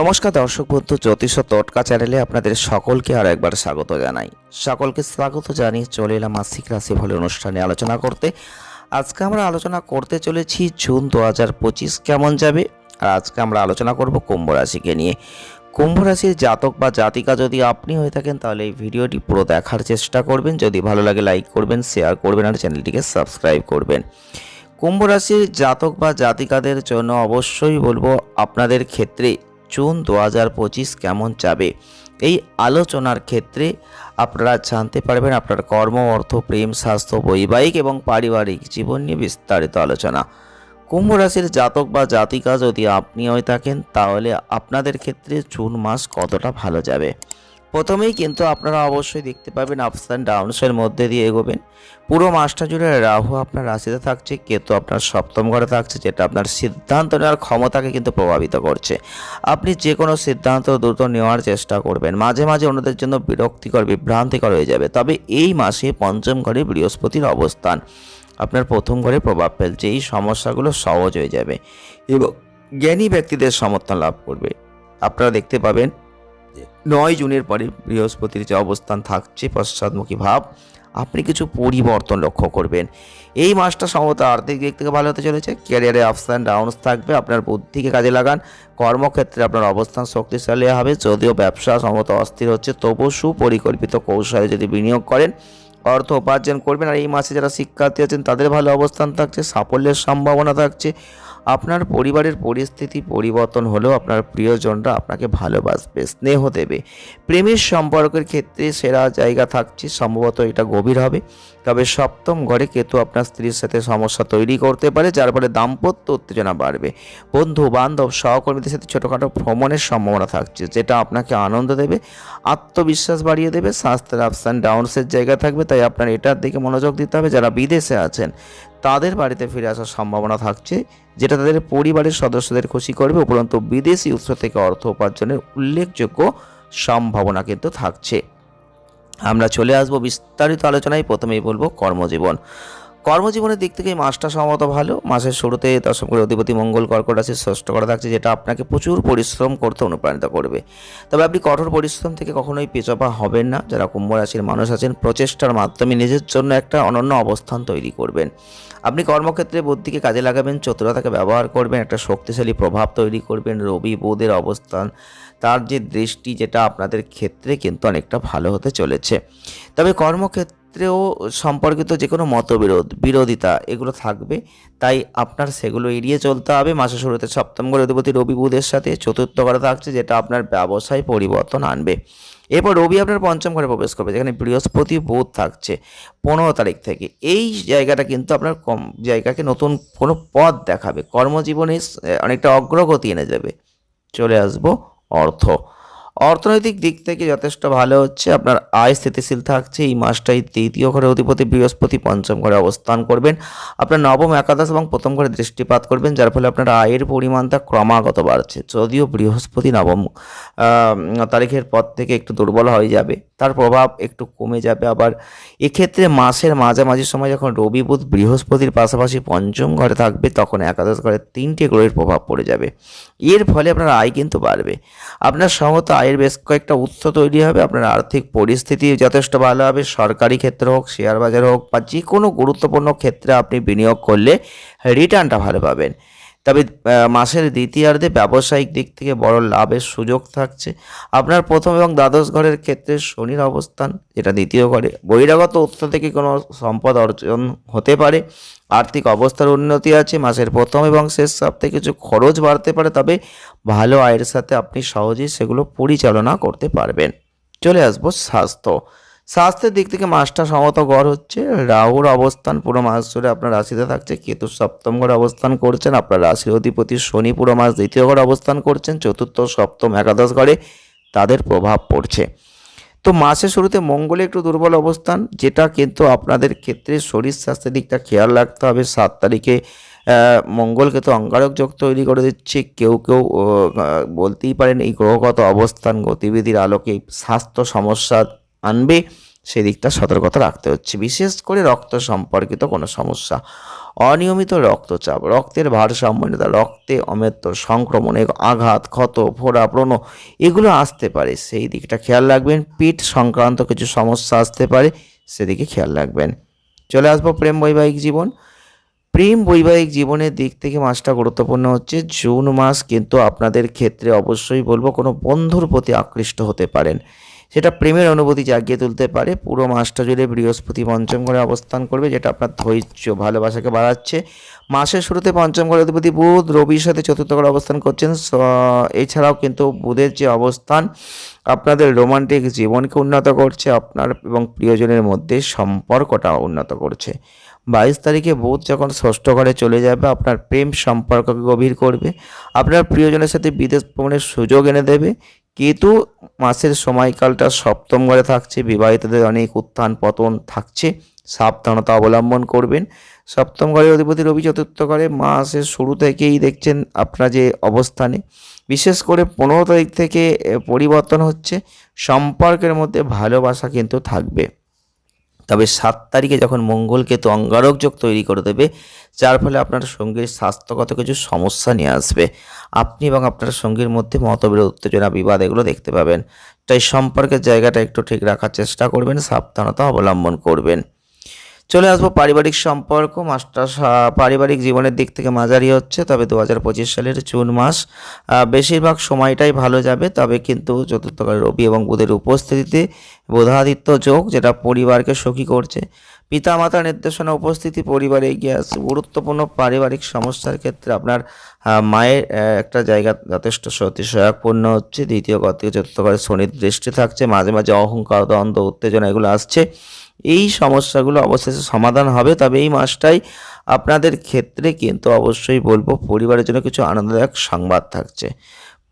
নমস্কার দর্শক বন্ধু, জ্যোতিষ তটকা চ্যানেলে আপনাদের সকলকে আর একবার স্বাগত জানাই। সকলকে স্বাগত জানিয়ে চলে এলাম মাসিক রাশি ফলে অনুষ্ঠানে আলোচনা করতে। আজকে আমরা আলোচনা করতে চলেছি জুন দু হাজার পঁচিশ কেমন যাবে? আর আজকে আমরা আলোচনা করব কুম্ভ রাশিকে নিয়ে। কুম্ভ রাশির জাতক বা জাতিকা যদি আপনি হয়ে থাকেন, তাহলে এই ভিডিওটি পুরো দেখার চেষ্টা করবেন। যদি ভালো লাগে, লাইক করবেন, শেয়ার করবেন আর চ্যানেলটিকে সাবস্ক্রাইব করবেন। কুম্ভ রাশির জাতক বা জাতিকাদের জন্য অবশ্যই বলব, আপনাদের ক্ষেত্রে জুন দু হাজার পঁচিশ কেমন যাবে? এই আলোচনার ক্ষেত্রে আপনারা জানতে পারবেন আপনার কর্ম, অর্থ, প্রেম, স্বাস্থ্য, বৈবাহিক এবং পারিবারিক জীবন নিয়ে বিস্তারিত আলোচনা। কুম্ভ রাশির জাতক বা জাতিকা যদি আপনি হয়ে থাকেন, তাহলে আপনাদের ক্ষেত্রে জুন মাস কতটা ভালো যাবে? প্রথমেই কিন্তু আপনারা অবশ্যই দেখতে পাবেন আপস অ্যান্ড ডাউনসের মধ্যে দিয়ে এগোবেন। পুরো মাসটা জুড়ে রাহু আপনার রাশিতে থাকছে, কেতু আপনার সপ্তম ঘরে থাকছে, যেটা আপনার সিদ্ধান্ত নেওয়ার ক্ষমতাকে কিন্তু প্রভাবিত করছে। আপনি যে কোনো সিদ্ধান্ত দ্রুত নেওয়ার চেষ্টা করবেন। মাঝে মাঝে অন্যদের জন্য বিরক্তিকর, বিভ্রান্তিকর হয়ে যাবে। তবে এই মাসে পঞ্চম ঘরে বৃহস্পতির অবস্থান আপনার প্রথম ঘরে প্রভাব ফেলছে। এই সমস্যাগুলো সহজ হয়ে যাবে এবং জ্ঞানী ব্যক্তিদের সমর্থন লাভ করবে। আপনারা দেখতে পাবেন নয় জুনের পরে বৃহস্পতির যে অবস্থান থাকছে পশ্চাদমুখী ভাব, আপনি কিছু পরিবর্তন লক্ষ্য করবেন। এই মাসটা সম্ভবত আর্থিক দিক থেকে ভালো হতে চলেছে। ক্যারিয়ারে আপস অ্যান্ড ডাউনস থাকবে, আপনার বুদ্ধিকে কাজে লাগান, কর্মক্ষেত্রে আপনার অবস্থান শক্তিশালী হবে, যদিও ব্যবসা সম্ভবত অস্থির হচ্ছে, তবু সুপরিকল্পিত কৌশলে যদি বিনিয়োগ করেন, অর্থ উপার্জন করবেন। আর এই মাসে যারা শিক্ষার্থী আছেন, তাদের ভালো অবস্থান থাকছে, সাফল্যের সম্ভাবনা থাকছে। আপনার পরিবারের পরিস্থিতি পরিবর্তন হলেও আপনার প্রিয়জনরা আপনাকে ভালোবাসবে, স্নেহ দেবে। প্রেমের সম্পর্কের ক্ষেত্রে সেরা জায়গা থাকছে, সম্ভবত এটা গভীর হবে। তবে সপ্তম ঘরে কেতু আপনার স্ত্রীর সাথে সমস্যা তৈরি করতে পারে, যার ফলে দাম্পত্য উত্তেজনা বাড়বে। বন্ধু বান্ধব সহকর্মীদের সাথে ছোটোখাটো ভ্রমণের সম্ভাবনা থাকছে, যেটা আপনাকে আনন্দ দেবে, আত্মবিশ্বাস বাড়িয়ে দেবে, স্বাস্থ্যের আপস অ্যান্ড ডাউনসের জায়গা থাকবে, তাই আপনার এটার দিকে মনোযোগ দিতে হবে। যারা বিদেশে আছেন তাদের বাড়িতে ফিরে আসার সম্ভাবনা থাকছে, যেটা তাদের পরিবারের সদস্যদের খুশি করবে, উপরন্তু বিদেশি উৎস থেকে অর্থ উপার্জনের উল্লেখযোগ্য সম্ভাবনা কিন্তু থাকছে। আমরা চলে আসব বিস্তারিত আলোচনায়, প্রথমেই বলব কর্মজীবন। কর্মজীবনের দিক থেকে মাসটা সম্ভবত ভালো। মাসের শুরুতে দশম করে অধিপতি মঙ্গল কর্কট রাশি ষষ্ঠ করা থাকছে, যেটা আপনাকে প্রচুর পরিশ্রম করতে অনুপ্রাণিত করবে। তবে আপনি কঠোর পরিশ্রম থেকে কখনোই পেচপা হবেন না। যারা কুম্ভ রাশির মানুষ আছেন, প্রচেষ্টার মাধ্যমে নিজের জন্য একটা অনন্য অবস্থান তৈরি করবেন। আপনি কর্মক্ষেত্রে বুদ্ধিকে কাজে লাগাবেন, চতুরতাকে ব্যবহার করবেন, একটা শক্তিশালী প্রভাব তৈরি করবেন, রবি বোধের অবস্থান, তার যে দৃষ্টি, যেটা আপনাদের ক্ষেত্রে কিন্তু অনেকটা ভালো হতে চলেছে। তবে কর্মক্ষেত্রেও সম্পর্কিত যে কোনো মতবিরোধ, বিরোধিতা এগুলো থাকবে। তাই আপনার সেগুলো এড়িয়ে চলতে হবে। মাসের শুরুতে সপ্তম ঘরে অধিপতি রবি বুধের সাথে চতুর্থ ঘরে থাকছে, যেটা আপনার ব্যবসায় পরিবর্তন আনবে। এরপর রবি আপনার পঞ্চম ঘরে প্রবেশ করবে, যেখানে বৃহস্পতি বোধ থাকছে পনেরো তারিখ থেকে। এই জায়গাটা কিন্তু আপনার কম জায়গাকে নতুন কোনো পথ দেখাবে। কর্মজীবনে অনেকটা অগ্রগতি এনে যাবে চলে আসব অর্থ। অর্থনৈতিক দিক থেকে যথেষ্ট ভালো হচ্ছে। আপনার আয় স্থিতিশীল থাকছে। এই মাসটাই তৃতীয় ঘরে অধিপতি বৃহস্পতি পঞ্চম ঘরে অবস্থান করবেন। আপনার নবম একাদশ এবং প্রথম ঘরে দৃষ্টিপাত করবেন, যার ফলে আপনার আয়ের পরিমাণটা ক্রমাগত বাড়ছে। যদিও বৃহস্পতি নবম তারিখের পর থেকে একটু দুর্বল হয়ে যাবে। তার প্রভাব একটু কমে যাবে আবার। এক্ষেত্রে মাসের মাঝামাঝি সময় যখন রবি বুধ বৃহস্পতির পাশাপাশি পঞ্চম ঘরে থাকবে, তখন একাদশ ঘরে তিনটে গ্রহের প্রভাব পড়ে যাবে। এর ফলে আপনার আয় কিন্তু বাড়বে। আপনার সমত আয়ের বেশ কয়েকটা উৎস তৈরি হবে। আপনার আর্থিক পরিস্থিতি যথেষ্ট ভালো হবে। সরকারি ক্ষেত্র হোক শেয়ার বাজার হোক বা যে কোনো গুরুত্বপূর্ণ ক্ষেত্রে আপনি বিনিয়োগ করলে রিটার্নটা ভালো পাবেন। তবে মাসের দ্বিতীয়ার্ধে ব্যবসায়িক দিক থেকে বড় লাভের সুযোগ থাকছে। আপনার প্রথম এবং দ্বাদশ ঘরের ক্ষেত্রে শনির অবস্থান, যেটা দ্বিতীয় ঘরে, বহিরাগত উৎস থেকে কোনো সম্পদ অর্জন হতে পারে। আর্থিক অবস্থার উন্নতি আছে, মাসের প্রথম এবং শেষ সপ্তাহে কিছু খরচ বাড়তে পারে, তবে ভালো আয়ের সাথে আপনি সহজেই সেগুলো পরিচালনা করতে পারবেন। চলে আসব স্বাস্থ্য। স্বাস্থ্যের দিক থেকে মাসটা সমত গড় হচ্ছে। রাহুর অবস্থান পুরো মাস জুড়ে আপনার রাশিতে থাকছে। কেতু সপ্তম ঘরে অবস্থান করছেন। আপনার রাশির অধিপতি শনি পুরো মাস দ্বিতীয় ঘরে অবস্থান করছেন। চতুর্থ, সপ্তম, একাদশ ঘরে তাদের প্রভাব পড়ছে। তো মাসের শুরুতে মঙ্গলে একটু দুর্বল অবস্থান, যেটা কিন্তু আপনাদের ক্ষেত্রে শরীর স্বাস্থ্যের দিকটা খেয়াল রাখতে হবে। সাত তারিখে মঙ্গলকে তো অঙ্গারক যোগ তৈরি করে দিচ্ছে। কেউ কেউ বলতেই পারেন এই গ্রহগত অবস্থান, গতিবিধির আলোকে স্বাস্থ্য সমস্যা আনবে সেই দিকটা সতর্কতা রাখতে হচ্ছে। বিশেষ করে রক্ত সম্পর্কিত কোনো সমস্যা। অনিয়মিত রক্তচাপ, রক্তের ভারসাম্যহীনতা, রক্তে অমেত্য সংক্রমণ আঘাত, ক্ষত, ফোড়া ব্রণ এগুলো আসতে পারে। সেই দিকটা খেয়াল রাখবেন। পিঠ সংক্রান্ত কিছু সমস্যা আসতে পারে, সেদিকে খেয়াল রাখবেন। চলে আসব প্রেম বৈবাহিক জীবন। প্রেম বৈবাহিক জীবনের দিক থেকে মাসটা গুরুত্বপূর্ণ হচ্ছে জুন মাস, কিন্তু আপনাদের ক্ষেত্রে অবশ্যই বলব কোনো বন্ধুর প্রতি আকৃষ্ট হতে পারেন। সেটা প্রেমের অনুভূতি জাগিয়ে তুলতে পারে। পুরো মাসটা জুড়ে বৃহস্পতি পঞ্চম ঘরে অবস্থান করবে, যেটা আপনার ধৈর্য, ভালোবাসাকে বাড়াচ্ছে। মাসের শুরুতে পঞ্চম ঘরে অধিপতি বুধ, রবির সাথে চতুর্থ ঘরে অবস্থান করছেন। এছাড়াও কিন্তু বুধের যে অবস্থান, আপনাদের রোমান্টিক জীবনকে উন্নত করছে, আপনার এবং প্রিয়জনের মধ্যে সম্পর্কটা উন্নত করছে। বাইশ তারিখে বুধ যখন ষষ্ঠ ঘরে চলে যাবে, আপনার প্রেম সম্পর্ককে গভীর করবে। আপনার প্রিয়জনের সাথে বিদেশ ভ্রমণের সুযোগ এনে দেবে। কেতু মাসের সময়কালটা সপ্তম ঘরে থাকছে, বিবাহিতদের অনেক উত্থান পতন থাকছে, সাবধানতা অবলম্বন করবেন। সপ্তম ঘরের অধিপতি রবি চতুর্থ ঘরে মাসের শুরু থেকেই দেখছেন আপনার যে অবস্থানে। বিশেষ করে পনেরো তারিখ থেকে পরিবর্তন হচ্ছে, সম্পর্কের মধ্যে ভালোবাসা কিন্তু থাকবে। তবে সাত তারিখে যখন মঙ্গল কেতু অঙ্গারক যোগ তৈরি করে দেবে, যার ফলে আপনার সঙ্গীর স্বাস্থ্যগত কিছু সমস্যা নিয়ে আসবে। আপনি এবং আপনার সঙ্গীর মধ্যে মতবিরোধ, উত্তেজনা, বিবাদ এগুলো দেখতে পাবেন। তাই সম্পর্কের জায়গাটা একটু ঠিক রাখার চেষ্টা করবেন, সাবধানতা অবলম্বন করবেন। চলে আসব পারিবারিক সম্পর্ক। মাসটা পারিবারিক জীবনের দিক থেকে মাঝারি হচ্ছে, তবে দু হাজার পঁচিশ সালের জুন মাস বেশিরভাগ সময়টাই ভালো যাবে, তবে কিন্তু চতুর্থকালে রবি এবং বুধের উপস্থিতিতে বোধাদিত্য যোগ, যেটা পরিবারকে সুখী করছে। পিতামাতার নির্দেশনা উপস্থিতি, পরিবারে এগিয়ে আসছে। গুরুত্বপূর্ণ পারিবারিক সমস্যার ক্ষেত্রে আপনার মায়ের একটা জায়গা যথেষ্ট সহায়কপূর্ণ হচ্ছে। দ্বিতীয় গত চতুর্থ ঘরে শনির দৃষ্টি থাকছে, মাঝে মাঝে অহংকার, দ্বন্দ্ব, উত্তেজনা এগুলো আসছে। এই সমস্যাগুলো অবশেষে সমাধান হবে। তবে এই মাসটাই আপনাদের ক্ষেত্রে কিন্তু অবশ্যই বলব, পরিবারের জন্য কিছু আনন্দদায়ক সংবাদ থাকছে।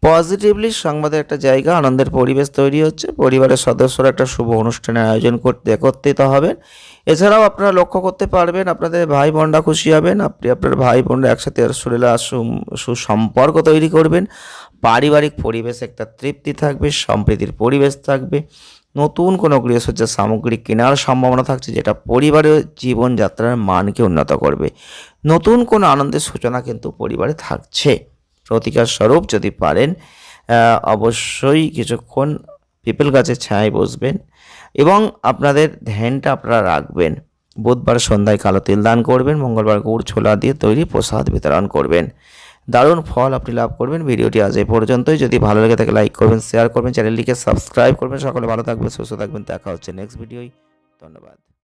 পজিটিভলি সংবাদের একটা জায়গা, আনন্দের পরিবেশ তৈরি হচ্ছে। পরিবারের সদস্যরা একটা শুভ অনুষ্ঠানের আয়োজন করতে, একত্রিত হবেন। এছাড়াও আপনারা লক্ষ্য করতে পারবেন, আপনাদের ভাই বোনরা খুশি হবেন। আপনি, আপনার ভাই বোনরা একসাথে সুরেলা সুসম্পর্ক তৈরি করবেন। পারিবারিক পরিবেশ একটা তৃপ্তি থাকবে, সম্প্রীতির পরিবেশ থাকবে। নতুন কোনো গৃহসজ্জা সামগ্রী কেনার সম্ভাবনা থাকছে যেটা পরিবারের জীবনযাত্রার মানকে উন্নত করবে। নতুন কোনো আনন্দের সূচনা কিন্তু পরিবারে থাকছে। প্রতিকার স্বরূপ যদি পারেন অবশ্যই কিছুক্ষণ পিপল গাছের ছায়ায় বসবেন এবং আপনাদের ধ্যানটা আপনারা রাখবেন। বুধবার সন্ধ্যায় কালো তিল দান করবেন, মঙ্গলবার গুড় ছোলা দিয়ে তৈরি প্রসাদ বিতরণ করবেন। দারুণ ফল আপনি লাভ করবেন। ভিডিওটি আজ এই পর্যন্তই। যদি ভালো লেগে থাকে লাইক করবেন শেয়ার করবেন চ্যানেলটিকে সাবস্ক্রাইব করবেন। সকলে ভালো থাকবেন, সুস্থ থাকবেন। দেখা হচ্ছে নেক্সট ভিডিওই ধন্যবাদ।